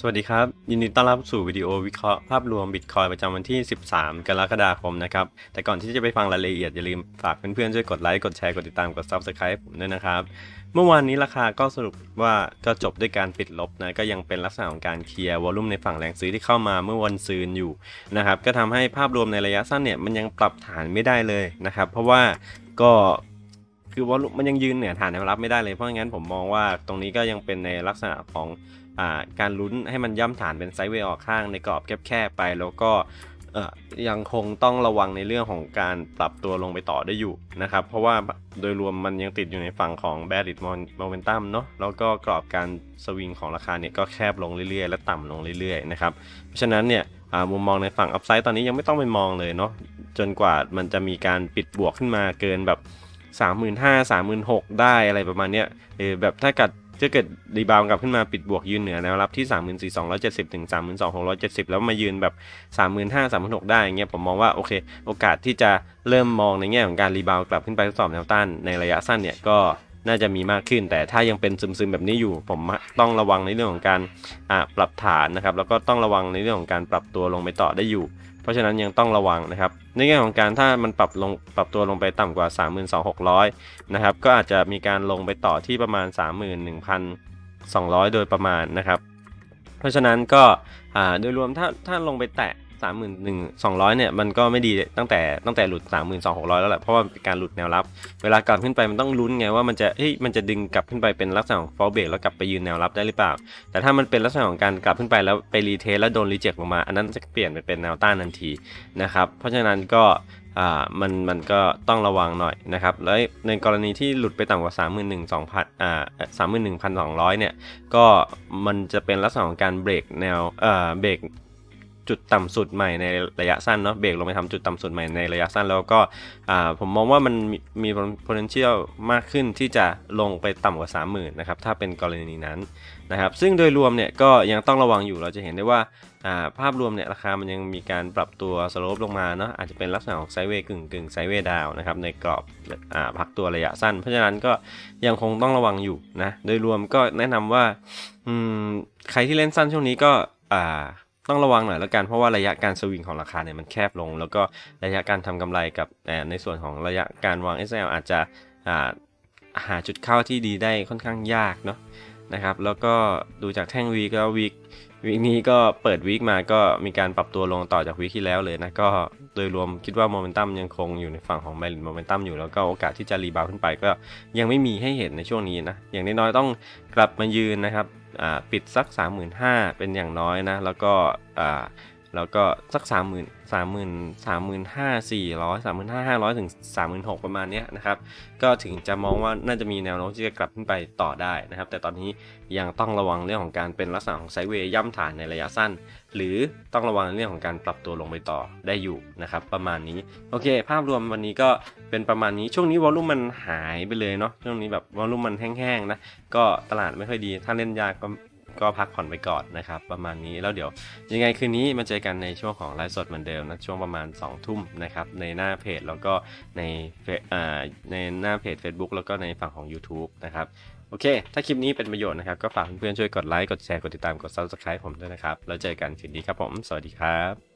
สวัสดีครับ ยินดีต้อนรับสู่วิดีโอวิเคราะห์ภาพรวมบิตคอยประจำวันที่ 13 กรกฎาคมนะครับ แต่ก่อนที่จะไปฟังรายละเอียด อย่าลืมฝากเพื่อนๆ ช่วยกดไลค์ กดแชร์ กดติดตาม กด Subscribe ผมด้วยนะครับ เมื่อวานนี้ราคาก็สรุปว่าก็จบด้วยการปิดลบนะ ก็ยังเป็นลักษณะของการเคลียร์วอลุ่มในฝั่งแรงซื้อที่เข้ามาเมื่อวันซืนอยู่นะครับ ก็ทำให้ภาพรวมในระยะสั้นเนี่ยมันยังปรับฐานไม่ได้เลยนะครับ เพราะว่าก็คือวอลุ่มมันยังยืนเหนือฐานแนวรับไม่ได้เลย เพราะงั้นผมมองว่าตรงนี้ก็ยังเป็นในลักษณะของ การลุ้นให้มันย่ำฐานเป็นไซด์เวย์ออกข้างในกรอบแคบๆไป แล้วก็ยังคงต้องระวังในเรื่องของการปรับตัวลงไปต่อได้อยู่นะครับ เพราะว่าโดยรวมมันยังติดอยู่ในฝั่งของ b e a r i s momentum เนาะแล้วก็กรอบการสวิงของราคาเนี่ยก็แคบลงเรื่อยๆ และต่ำลงเรื่อยๆนะครับเพราะฉะนั้นเนี่ยมุมมองในฝั่งอัพไซด์ตอนนี้ยังไม่ต้องไปมองเลยเนาะจนกว่ามันจะมีการปิดบวกขึ้นมาเกินแบบ 35,000 36,000 ได้อะไรประมาณเนี้ยเออแบบถ้าเกิด ถ้าเกิดรีบาวกลับขึ้นมาปิดบวกยืนเหนือแนวรับที่ 34,270 ถึง 32,670 แล้วมายืนแบบ 35,000 36,000 ได้อย่างเงี้ยผมมองว่าโอเค โอกาสที่จะเริ่มมองในแง่ของการรีบาวกลับขึ้นไปทดสอบแนวต้านในระยะสั้นเนี่ยก็ น่าจะมีมากขึ้น แต่ถ้ายังเป็นซึมๆแบบนี้อยู่ ผมต้องระวังในเรื่องของการปรับฐานนะครับ แล้วก็ต้องระวังในเรื่องของการปรับตัวลงไปต่อได้อยู่ เพราะฉะนั้นยังต้องระวังนะครับ ในแง่ของการถ้ามันปรับลงปรับตัวลงไปต่ำกว่า 32,600 นะครับ ก็อาจจะมีการลงไปต่อที่ประมาณ 31,200 โดยประมาณนะครับ เพราะฉะนั้นก็โดยรวมถ้าถ้าลงไปแตะ 31,200เนี่ยมันก็ไม่ดีตั้งแต่ตั้งแต่หลุด32,600แล้วแหละเพราะว่าเป็นการหลุดแนวรับ เวลากลับขึ้นไปมันต้องลุ้นไงว่ามันจะเฮ้ยมันจะดึงกลับขึ้นไปเป็นลักษณะของ fall break แล้วกลับไปยืนแนวรับได้หรือเปล่า แต่ถ้ามันเป็นลักษณะของการกลับขึ้นไปแล้วไปรีเทสแล้วโดนรีเจ็คลงมา อันนั้นจะเปลี่ยนไปเป็นแนวต้านทันทีนะครับเพราะฉะนั้นก็อ่ามันมันก็ต้องระวังหน่อยนะครับแล้วในกรณีที่หลุดไปต่ำกว่า 31,200อ่า31,200เนี่ยก็มันจะเป็นลักษณะของการเบรกแนวเอ่อเบรก จุดต่ำสุดใหม่ในระยะสั้นเนาะเบรกลงไปทำจุดต่ำสุดใหม่ในระยะสั้น แล้วก็ผมมองว่ามันมี potential มากขึ้นที่จะลงไปต่ำกว่า 30,000นะครับถ้าเป็นกรณีนั้นนะครับซึ่งโดยรวมเนี่ยก็ยังต้องระวังอยู่เราจะเห็นได้ว่าภาพรวมเนี่ยราคามันยังมีการปรับตัวสโลปลงมาเนาะอาจจะเป็นลักษณะของไซเวย์กึ่งกึ่งไซเวย์ดาวนะครับในกรอบอพักตัวระยะสั้น เพราะฉะนั้นก็ยังคงต้องระวังอยู่นะโดยรวมก็แนะนำว่าใครที่เล่นสั้นช่วงนี้ก็อ่า ต้องระวังหน่อยแล้วกันเพราะว่าระยะการสวิงของราคาเนี่ยมันแคบลง แล้วก็ระยะการทำกำไรกับในส่วนของระยะการวาง SL อาจจะหาจุดเข้าที่ดีได้ค่อนข้างยากเนาะนะครับแล้วก็ดูจากแท่งวีก็วี วีคนี้ก็เปิดวีคมาก็มีการปรับตัวลงต่อจากวีคที่แล้วเลยนะ ก็โดยรวมคิดว่าโมเมนตัมยังคงอยู่ในฝั่งของแมรินโมเมนตัมอยู่แล้วก็โอกาสที่จะรีบาวด์ขึ้นไปก็ยังไม่มีให้เห็นในช่วงนี้นะ อย่างน้อยๆต้องกลับมายืนนะครับปิดสัก 35,000 เป็นอย่างน้อยนะ แล้วก็ แล้วก็สัก 30,000 30,000 35,400 35,500 ถึง 3 6 0 0 ประมาณนี้นะครับ ก็ถึงจะมองว่าน่าจะมีแนวโน้มที่จะกลับขึ้นไปต่อได้นะครับ แต่ตอนนี้ยังต้องระวังเรื่องของการเป็นลักษณะของไซเวย์ย่ำฐานในระยะสั้น หรือต้องระวังเรื่องของการปรับตัวลงไปต่อได้อยู่นะครับ ประมาณนี้ โอเค ภาพรวมวันนี้ก็เป็นประมาณนี้ช่วงนี้วอลลุ่มมันหายไปเลยเนาะช่วงนี้แบบวอลลุ่มมันแห้งๆนะก็ตลาดไม่ค่อยดี ถ้าเล่นยากก็ ก็พักผ่อนไปก่อนนะครับ ประมาณนี้แล้วเดี๋ยว ยังไงคืนนี้มาเจอกันในช่วงของไลฟ์สดเหมือนเดิมนะช่วงประมาณ2ทุ่มนะครับในหน้าเพจแล้วก็ในในหน้าเพจ Facebook แล้วก็ในฝั่งของ YouTube นะครับโอเค ถ้าคลิปนี้เป็นประโยชน์นะครับ ก็ฝากเพื่อนๆช่วยกดไลค์ กดแชร์ กดติดตาม กด Subscribe ผมด้วยนะครับ แล้วเจอกันคืนนี้ครับผม สวัสดีครับ